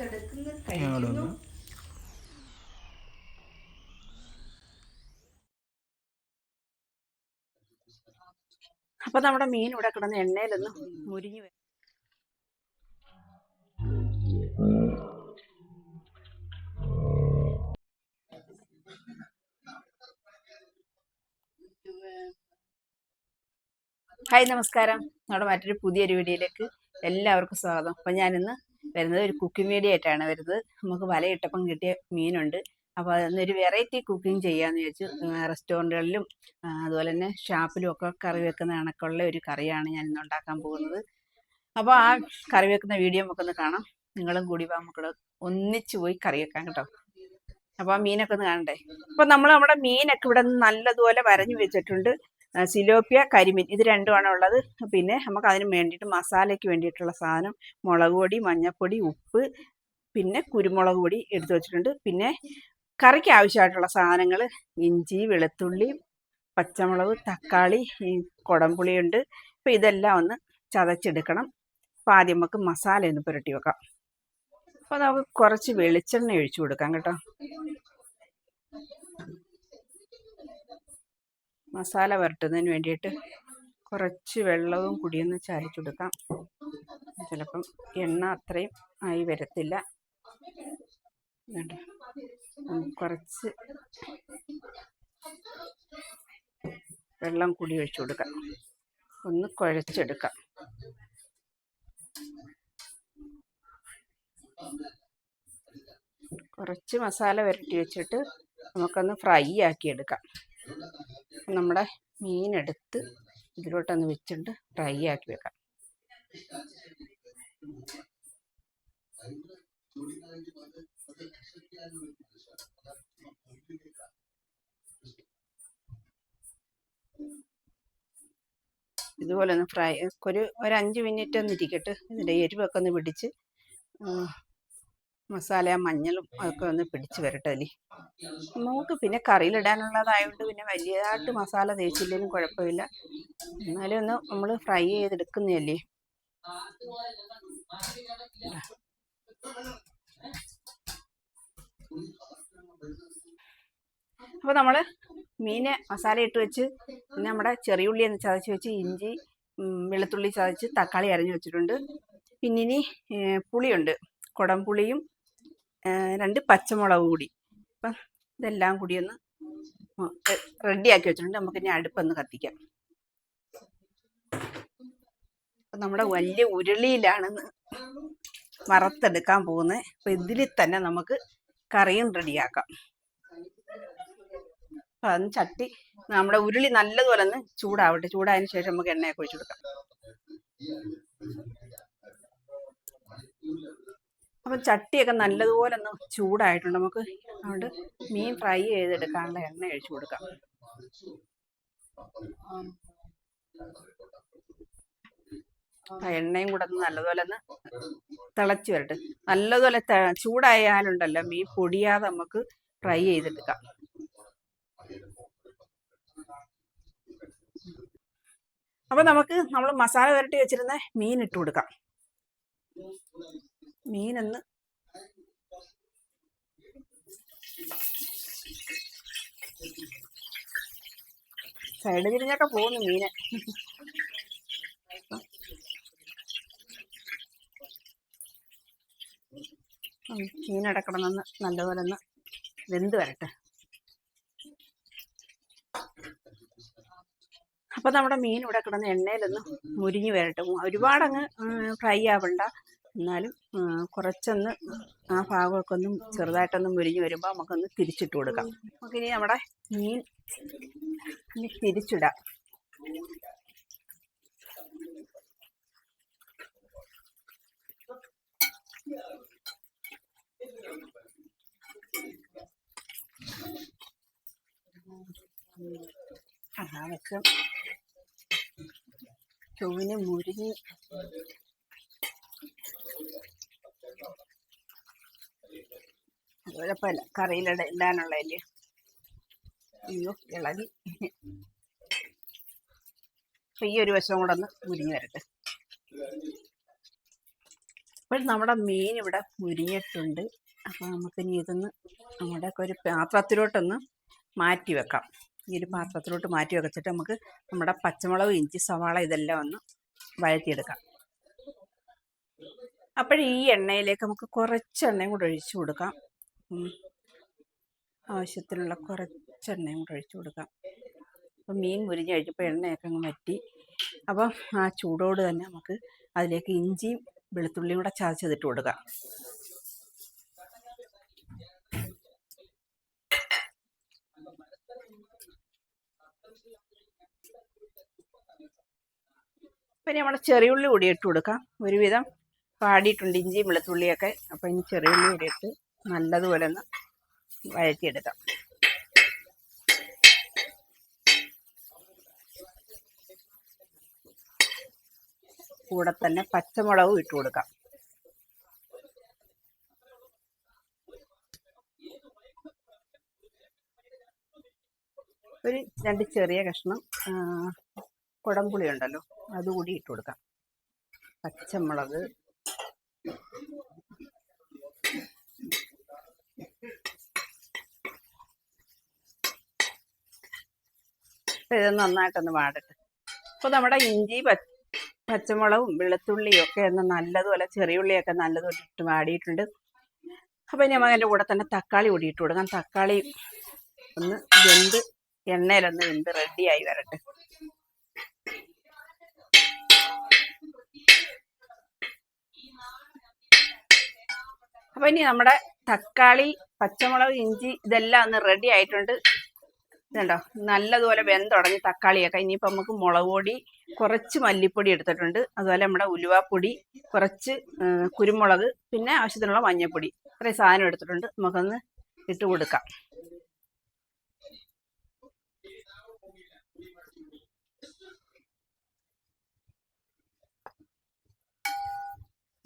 കഴിക്കുന്നു. അപ്പൊ നമ്മുടെ മീൻ ഇവിടെ കിടന്ന് എണ്ണയിലൊന്ന് മുരിഞ്ഞു വരും. ഹായ് നമസ്കാരം. നമ്മുടെ മറ്റൊരു പുതിയൊരു വീഡിയോയിലേക്ക് എല്ലാവർക്കും സ്വാഗതം. അപ്പം ഞാനിന്ന് വരുന്നത് ഒരു കുക്കിംഗ് വീഡിയോ ആയിട്ടാണ് വരുന്നത്. നമുക്ക് വലയിട്ടപ്പം കിട്ടിയ മീനുണ്ട്. അപ്പോൾ അതൊന്നൊരു വെറൈറ്റി കുക്കിംഗ് ചെയ്യാമെന്ന് വിചാരിച്ചു റെസ്റ്റോറന്റുകളിലും അതുപോലെ തന്നെ ഷാപ്പിലും ഒക്കെ കറി വെക്കുന്ന കണക്കുള്ള ഒരു കറിയാണ് ഞാൻ ഇന്ന് ഉണ്ടാക്കാൻ പോകുന്നത്. അപ്പോൾ ആ കറി വെക്കുന്ന വീഡിയോ നമുക്കൊന്ന് കാണാം. നിങ്ങളും കൂടി വാ നമുക്ക് ഒന്നിച്ച് പോയി കറി വെക്കാം കേട്ടോ. അപ്പോൾ ആ മീനൊക്കെ ഒന്ന് കാണണ്ടേ? അപ്പോൾ നമ്മൾ നമ്മുടെ മീനൊക്കെ ഇവിടെ നല്ലതുപോലെ വരഞ്ഞു വെച്ചിട്ടുണ്ട്. സിലോപ്പിയ കരിമീൻ ഇത് രണ്ടുമാണ് ഉള്ളത്. പിന്നെ നമുക്ക് അതിന് വേണ്ടിയിട്ട് മസാലയ്ക്ക് വേണ്ടിയിട്ടുള്ള സാധനം മുളക് പൊടി മഞ്ഞൾപ്പൊടി ഉപ്പ് പിന്നെ കുരുമുളക് പൊടി എടുത്തു വെച്ചിട്ടുണ്ട്. പിന്നെ കറിക്ക് ആവശ്യമായിട്ടുള്ള സാധനങ്ങൾ ഇഞ്ചി വെളുത്തുള്ളി പച്ചമുളക് തക്കാളി കുടംപുളിയുണ്ട്. അപ്പോൾ ഇതെല്ലാം ഒന്ന് ചതച്ചെടുക്കണം. അപ്പോൾ ആദ്യം നമുക്ക് മസാല ഒന്ന് പുരട്ടി വെക്കാം. അപ്പോൾ നമുക്ക് കുറച്ച് വെളിച്ചെണ്ണ ഒഴിച്ചു കൊടുക്കാം കേട്ടോ. മസാല വരട്ടുന്നതിന് വേണ്ടിയിട്ട് കുറച്ച് വെള്ളവും കുടിയൊന്ന് ചായച്ചു കൊടുക്കാം. ചിലപ്പം എണ്ണ അത്രയും ആയി വരത്തില്ല. കുറച്ച് വെള്ളം കൂടി ഒഴിച്ചു കൊടുക്കാം. ഒന്ന് കുഴച്ചെടുക്കാം. കുറച്ച് മസാല വരട്ടി വെച്ചിട്ട് നമുക്കൊന്ന് ഫ്രൈ ആക്കി എടുക്കാം നമ്മുടെ മീൻ മീനെടുത്ത് ഇതിലോട്ടൊന്ന് വെച്ചിട്ട് ഡ്രൈ ആക്കി വെക്കാം. ഇതുപോലെ ഒന്ന് ഫ്രൈ ഒരു ഒരു അഞ്ച് മിനിറ്റ് ഒന്ന് ഇരിക്കട്ടെ. ഇതിന്റെ എരിവൊക്കെ ഒന്ന് പിടിച്ച് മസാല മഞ്ഞളും അതൊക്കെ ഒന്ന് പിടിച്ച് വരട്ടെ അല്ലേ? നമുക്ക് പിന്നെ കറിയിലിടാനുള്ളതായതുകൊണ്ട് പിന്നെ വലിയതായിട്ട് മസാല തേച്ചില്ലെങ്കിലും കുഴപ്പമില്ല. എന്നാലും ഒന്ന് നമ്മൾ ഫ്രൈ ചെയ്തെടുക്കുന്നതല്ലേ? അപ്പോൾ നമ്മൾ മീന് മസാല ഇട്ട് വെച്ച് പിന്നെ നമ്മുടെ ചെറിയുള്ളി എന്ന് ചതച്ച് വെച്ച് ഇഞ്ചി വെളുത്തുള്ളി ചതച്ച് തക്കാളി അരഞ്ഞു വെച്ചിട്ടുണ്ട്. പിന്നെ ഇനി പുളിയുണ്ട്. കുടംപുളിയും രണ്ട് പച്ചമുളക് കൂടി. അപ്പം ഇതെല്ലാം കൂടി ഒന്ന് റെഡിയാക്കി വെച്ചിട്ടുണ്ട്. നമുക്ക് ഇനി അടുപ്പൊന്ന് കത്തിക്കാം. നമ്മുടെ വലിയ ഉരുളിയിലാണ് വറുത്തെടുക്കാൻ പോകുന്നത് അപ്പം ഇതിൽ തന്നെ നമുക്ക് കറിയും റെഡിയാക്കാം. അപ്പം അതിന് ചട്ടി നമ്മുടെ ഉരുളി നല്ലതുപോലെ ഒന്ന് ചൂടാവട്ടെ. ചൂടായതിനു ശേഷം നമുക്ക് എണ്ണയൊക്കെ ഒഴിച്ചു കൊടുക്കാം. അപ്പം ചട്ടിയൊക്കെ നല്ലതുപോലെ ഒന്ന് ചൂടായിട്ടുണ്ട്. നമുക്ക് അതുകൊണ്ട് മീൻ ഫ്രൈ ചെയ്തെടുക്കാനുള്ള എണ്ണ ഒഴിച്ചു കൊടുക്കാം. എണ്ണയും കൂടെ ഒന്ന് നല്ലതുപോലെ ഒന്ന് തിളച്ചു വരട്ടെ. നല്ലതുപോലെ ചൂടായാലുണ്ടല്ലോ മീൻ പൊടിയാതെ നമുക്ക് ഫ്രൈ ചെയ്തെടുക്കാം. അപ്പൊ നമുക്ക് നമ്മൾ മസാല പുരട്ടി വെച്ചിരുന്ന മീൻ ഇട്ട് കൊടുക്കാം. മീനൊന്ന് സൈഡ് തിരിഞ്ഞൊക്കെ പോകുന്നു മീന് മീനടക്കണമെന്ന് നല്ലപോലെ ഒന്ന് വെന്ത് വരട്ടെ. അപ്പൊ നമ്മുടെ മീൻ ഇവിടെ കിടന്ന് എണ്ണയിലൊന്ന് മുരിഞ്ഞു വരട്ടെ. ഒരുപാടങ്ങ് ഫ്രൈ ആവണ്ട. എന്നാലും കുറച്ചൊന്ന് ആ ഭാഗമൊക്കെ ഒന്ന് ചെറുതായിട്ടൊന്ന് മുരിഞ്ഞു വരുമ്പോൾ നമുക്കൊന്ന് തിരിച്ചിട്ട് കൊടുക്കാം. നമുക്കിനി നമ്മുടെ മീൻ ഇനി തിരിച്ചിടാം. ആ വെക്കം ചൊവ്വിന് മുരിഞ്ഞ് കുഴപ്പമില്ല കറിയിലിട ഇടാനുള്ളതല്ലേ അയ്യോ ഇളകി. അപ്പൊ ഈ ഒരു വശം കൂടെ ഒന്ന് വരട്ടെ. അപ്പോൾ നമ്മുടെ മീൻ ഇവിടെ മുരിഞ്ഞിട്ടുണ്ട് അപ്പോൾ നമുക്കിനി ഇതൊന്ന് നമ്മുടെ ഒരു പാത്രത്തിലോട്ടൊന്ന് മാറ്റി വെക്കാം. ഈ ഒരു പാത്രത്തിലോട്ട് മാറ്റി വെച്ചിട്ട് നമുക്ക് നമ്മുടെ പച്ചമുളക് ഇഞ്ചി സവാള ഇതെല്ലാം ഒന്ന് വഴറ്റിയെടുക്കാം. അപ്പോൾ ഈ എണ്ണയിലേക്ക് നമുക്ക് കുറച്ച് എണ്ണയും കൂടെ ഒഴിച്ചു കൊടുക്കാം. ആവശ്യത്തിനുള്ള കുറച്ച് എണ്ണയും കൂടെ ഒഴിച്ചു കൊടുക്കാം. അപ്പം മീൻ മുരിഞ്ഞ് കഴിച്ചപ്പോൾ എണ്ണയൊക്കെ അങ്ങ് വറ്റി. അപ്പം ആ ചൂടോട് തന്നെ നമുക്ക് അതിലേക്ക് ഇഞ്ചിയും വെളുത്തുള്ളിയും കൂടെ ചതച്ചതിട്ട് കൊടുക്കാം. പിന്നെ നമ്മുടെ ചെറിയുള്ളി കൂടി ഇട്ട് കൊടുക്കാം. ഒരുവിധം പാടിയിട്ടുണ്ട് ഇഞ്ചിയും വെളുത്തുള്ളിയൊക്കെ. അപ്പം ഇനി ചെറിയുള്ളി കൂടി ഇട്ട് നല്ലതുപോലെ ഒന്ന് വഴറ്റിയെടുക്കാം. കൂടെ തന്നെ പച്ചമുളകും ഇട്ട് കൊടുക്കാം. ഒരു രണ്ട് ചെറിയ കഷ്ണം കുടംപുളി ഉണ്ടല്ലോ അതുകൂടി ഇട്ട് കൊടുക്കാം. പച്ചമുളക് ഇത് നന്നായിട്ടൊന്ന് വാടട്ടെ. അപ്പോൾ നമ്മുടെ ഇഞ്ചി പച്ചമുളകും വെളുത്തുള്ളിയും ഒക്കെ ഒന്ന് നല്ലതുപോലെ ചെറിയുള്ളിയൊക്കെ നല്ലതുപോലെ ഇട്ട് വാടിയിട്ടുണ്ട്. ഇനി നമ്മൾ അതിന്റെ കൂടെ തന്നെ തക്കാളി കൂടി ഇട്ട് കൊടുക്കാം. തക്കാളി ഒന്ന് വെന്ത് എണ്ണയിലൊന്ന് വെന്ത് റെഡിയായി വരട്ടെ. അപ്പൊ ഇനി നമ്മുടെ തക്കാളി പച്ചമുളക് ഇഞ്ചി ഇതെല്ലാം ഒന്ന് റെഡി ആയിട്ടുണ്ട്. ഇതുണ്ടോ? നല്ലതുപോലെ വെന്തുടങ്ങി തക്കാളിയൊക്കെ. ഇനിയിപ്പോൾ നമുക്ക് മുളക് പൊടി കുറച്ച് മല്ലിപ്പൊടി എടുത്തിട്ടുണ്ട്. അതുപോലെ നമ്മുടെ ഉലുവാപ്പൊടി കുറച്ച് കുരുമുളക് പിന്നെ ആവശ്യത്തിനുള്ള മഞ്ഞൾപ്പൊടി ഇത്രയും സാധനം എടുത്തിട്ടുണ്ട്. നമുക്കൊന്ന് ഇട്ട് കൊടുക്കാം.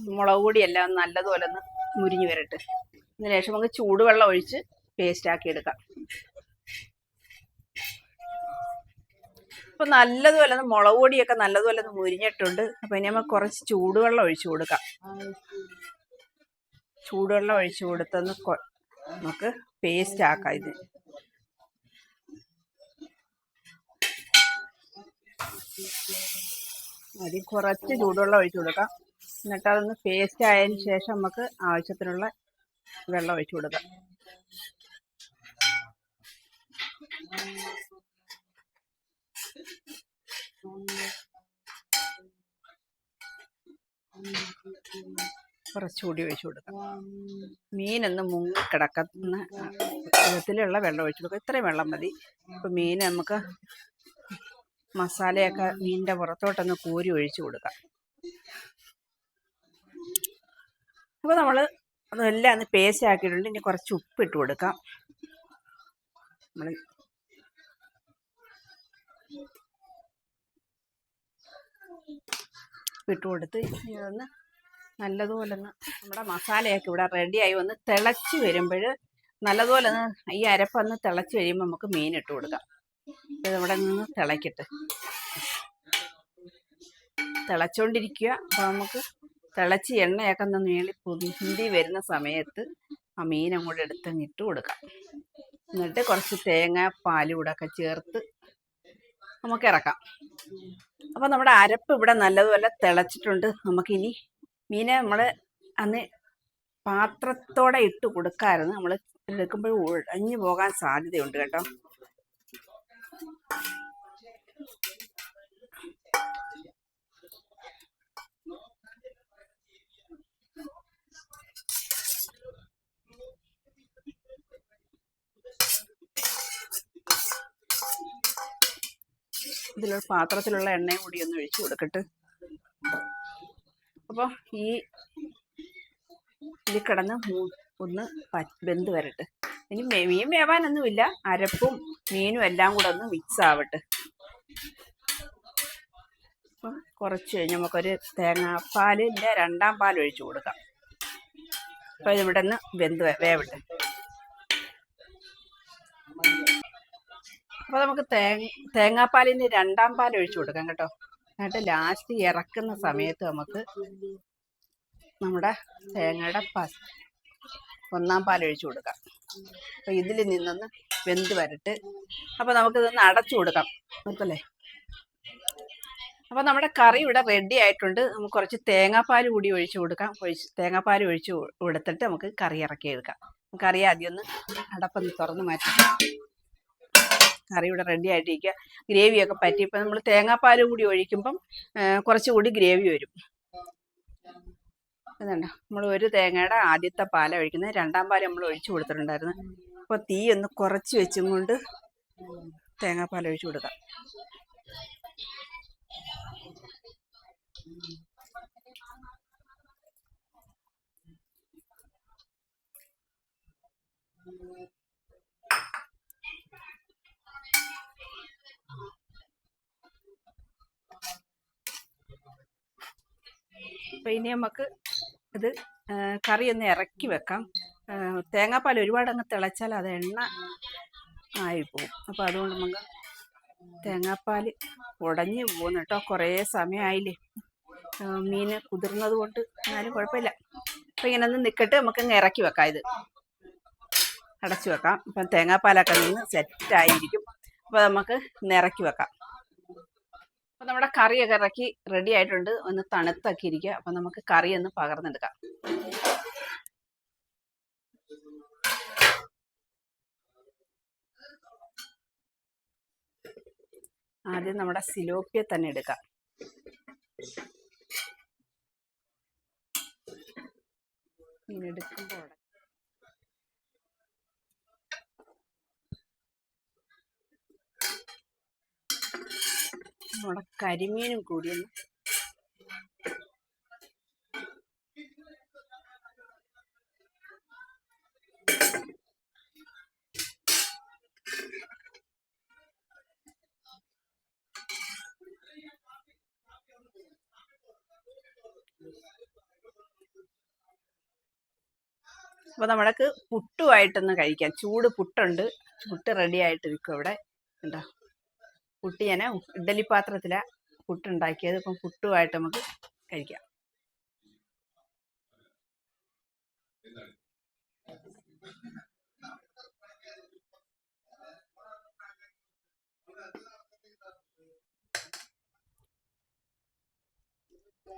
മുളക് പൊടിയെല്ലാം നല്ലതുപോലെ ഒന്ന് മുരിഞ്ഞു വരട്ടെ. അതിനുശേഷം നമുക്ക് ചൂടുവെള്ളം ഒഴിച്ച് പേസ്റ്റ് ആക്കി എടുക്കാം. അപ്പൊ നല്ലതുപോലെ ഒന്ന് മുളക് പൊടിയൊക്കെ നല്ലതുപോലെ ഒന്ന് മുരിഞ്ഞിട്ടുണ്ട്. അപ്പൊ ഇനി നമുക്ക് കുറച്ച് ചൂടുവെള്ളം ഒഴിച്ചു കൊടുക്കാം. ചൂടുവെള്ളം ഒഴിച്ചു കൊടുത്തൊന്ന് നമുക്ക് പേസ്റ്റ് ആക്കാം ഇത്. അതിൽ കുറച്ച് ചൂടുവെള്ളം ഒഴിച്ചു കൊടുക്കാം. എന്നിട്ട് അതൊന്ന് പേസ്റ്റ് ആയതിനു ശേഷം നമുക്ക് ആവശ്യത്തിനുള്ള വെള്ളം ഒഴിച്ചു കൊടുക്കാം. കുറച്ചുകൂടി ഒഴിച്ചു കൊടുക്കാം. മീനൊന്ന് മുങ്ങി കിടക്കുന്ന വിധത്തിലുള്ള വെള്ളം ഒഴിച്ചു കൊടുക്കുക ഇത്രയും വെള്ളം മതി. ഇപ്പം മീൻ നമുക്ക് മസാലയൊക്കെ മീനിന്റെ പുറത്തോട്ടൊന്ന് കോരി ഒഴിച്ചു കൊടുക്കാം. അപ്പോൾ നമ്മൾ അതെല്ലാം ഒന്ന് പേസ്റ്റ് ആക്കിയിട്ടുണ്ട്. ഇനി കുറച്ച് ഉപ്പ് ഇട്ട് കൊടുക്കാം. നമ്മൾ ഇട്ട് കൊടുത്ത് ഇതൊന്ന് നല്ലതുപോലെ ഒന്ന് നമ്മുടെ മസാലയൊക്കെ ഇവിടെ റെഡിയായി ഒന്ന് തിളച്ച് വരുമ്പോൾ നല്ലതുപോലെ ഒന്ന് ഈ അരപ്പൊന്ന് തിളച്ച് കഴിയുമ്പോൾ നമുക്ക് മീൻ ഇട്ട് കൊടുക്കാം. ഇത് ഇവിടെ നിന്ന് തിളയ്ക്കട്ടെ തിളച്ചോണ്ടിരിക്കുക. അപ്പോൾ നമുക്ക് തിളച്ച് എണ്ണയൊക്കെ ഒന്ന് നീളി പൊന്തി വരുന്ന സമയത്ത് ആ മീൻ അങ്ങോട്ട് എടുത്ത് ഇട്ട് കൊടുക്കാം. എന്നിട്ട് കുറച്ച് തേങ്ങ പാലും കൂടെ ഒക്കെ ചേർത്ത് നമുക്ക് ഇറക്കാം. അപ്പോൾ നമ്മുടെ അരപ്പ് ഇവിടെ നല്ലതുപോലെ തിളച്ചിട്ടുണ്ട്. നമുക്കിനി മീനെ നമ്മൾ അന്ന് പാത്രത്തോടെ ഇട്ട് കൊടുക്കാമായിരുന്നു നമ്മൾ എടുക്കുമ്പോൾ ഒഴിഞ്ഞു പോകാൻ സാധ്യതയുണ്ട് കേട്ടോ. ഇതിലൊരു പാത്രത്തിലുള്ള എണ്ണയും കൂടി ഒന്ന് ഒഴിച്ചു കൊടുക്കട്ടെ. അപ്പോൾ ഈ ഇതിൽ കിടന്ന് ഒന്ന് വെന്ത് വരട്ടെ. ഇനി മീൻ വേവാനൊന്നുമില്ല. അരപ്പും മീനും എല്ലാം കൂടെ ഒന്ന് മിക്സ് ആവട്ടെ. അപ്പം കുറച്ച് കഴിഞ്ഞ് നമുക്കൊരു തേങ്ങാപ്പാലിന്റെ രണ്ടാം പാൽ ഒഴിച്ചു കൊടുക്കാം. അപ്പോൾ ഇതിവിടെ നിന്ന് വെന്ത് വേവട്ടെ. അപ്പോൾ നമുക്ക് തേങ്ങ തേങ്ങാപ്പാലിന് രണ്ടാം പാൽ ഒഴിച്ചു കൊടുക്കാം കേട്ടോ. എന്നിട്ട് ലാസ്റ്റ് ഇറക്കുന്ന സമയത്ത് നമുക്ക് നമ്മുടെ തേങ്ങയുടെ പാൽ ഒന്നാം പാൽ ഒഴിച്ചു കൊടുക്കാം. അപ്പോൾ ഇതിൽ നിന്നൊന്ന് വെന്ത് വരട്ട്. അപ്പോൾ നമുക്കിതൊന്ന് അടച്ചു കൊടുക്കാം. നോക്കല്ലേ അപ്പോൾ നമ്മുടെ കറി ഇവിടെ റെഡി ആയിട്ടുണ്ട്. നമുക്ക് കുറച്ച് തേങ്ങാപ്പാൽ കൂടി ഒഴിച്ചു കൊടുക്കാം. ഒഴിച്ച് തേങ്ങാപ്പാൽ ഒഴിച്ച് കൊടുത്തിട്ട് നമുക്ക് കറി ഇറക്കി എടുക്കാം. കറി ആദ്യം ഒന്ന് അടപ്പൊന്ന് തുറന്ന് മാറ്റി കറി ഇവിടെ റെഡി ആയിട്ടിരിക്കുക ഗ്രേവിയൊക്കെ പറ്റി. ഇപ്പം നമ്മൾ തേങ്ങാപ്പാൽ കൂടി ഒഴിക്കുമ്പം കുറച്ചുകൂടി ഗ്രേവി വരും. അതുണ്ട് നമ്മൾ ഒരു തേങ്ങയുടെ ആദ്യത്തെ പാല ഒഴിക്കുന്നത്. രണ്ടാം പാൽ നമ്മൾ ഒഴിച്ചു കൊടുത്തിട്ടുണ്ടായിരുന്നു. അപ്പോൾ തീ ഒന്ന് കുറച്ച് വെച്ചും കൊണ്ട് തേങ്ങാപ്പാൽ ഒഴിച്ചു കൊടുക്കാം. അപ്പൊ ഇനി നമുക്ക് ഇത് കറി ഒന്ന് ഇറക്കി വെക്കാം. തേങ്ങാപ്പാൽ ഒരുപാട് അങ്ങ് തിളച്ചാൽ അത് എണ്ണ ആയിപ്പോവും. അപ്പോൾ അതുകൊണ്ട് നമുക്ക് തേങ്ങാപ്പാൽ ഉടഞ്ഞു പോകുന്നു കേട്ടോ. കുറേ സമയമായില്ലേ മീന് കുതിർന്നത് കൊണ്ട് എന്നാലും കുഴപ്പമില്ല. അപ്പോൾ ഇങ്ങനെ ഒന്ന് നിൽക്കട്ട് നമുക്കങ്ങ് ഇറക്കി വെക്കാം ഇത്. അടച്ചു വെക്കാം. ഇപ്പം തേങ്ങാപ്പാലൊക്കെ നിന്ന് സെറ്റായിരിക്കും അപ്പോൾ നമുക്ക് ഇറക്കി വെക്കാം. അപ്പൊ നമ്മുടെ കറിയൊക്കെ ഇറക്കി റെഡി ആയിട്ടുണ്ട്. ഒന്ന് തണുത്താക്കി ഇരിക്കുക അപ്പൊ നമുക്ക് കറി ഒന്ന് പകർന്നെടുക്കാം. ആദ്യം നമ്മുടെ സിലോപ്പിയ തന്നെ എടുക്കാം. ഇങ്ങനെ എടുക്കുമ്പോൾ നമ്മുടെ കരിമീനും കൂടി അപ്പോൾ അപ്പൊ നമ്മൾക്ക് പുട്ടുമായിട്ടൊന്ന് കഴിക്കാം. ചൂട് പുട്ടുണ്ട്. പുട്ട് റെഡി ആയിട്ട് നിൽക്കും ഇവിടെ. ഉണ്ടോ പുട്ട് ഞാൻ ഇഡ്ഡലി പാത്രത്തിലാണ് പുട്ടുണ്ടാക്കിയത്. ഇപ്പം പുട്ടുമായിട്ട് നമുക്ക് കഴിക്കാം. ആ,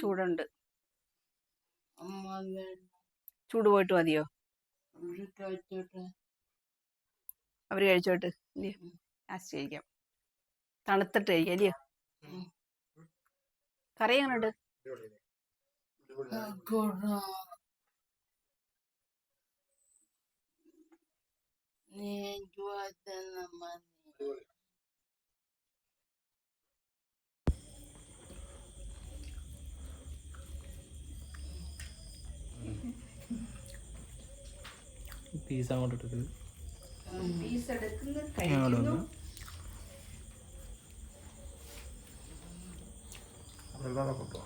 ചൂടുണ്ട്. ചൂട് പോയിട്ട് മതിയോ? അവർ കഴിച്ചോട്ട്. ഇല്ലയോ ലാസ്റ്റ് കഴിക്കാം തണുത്തിട്ട് കഴിക്കാം ഇല്ലയോ കറി. എങ്ങനെയുണ്ട് പീസ് അങ്ങോട്ട് ഇട്ടിട്ട് പീസ് അങ്ങോട്ട് എടുക്കുന്നത് വെള്ളം കിട്ടുമോ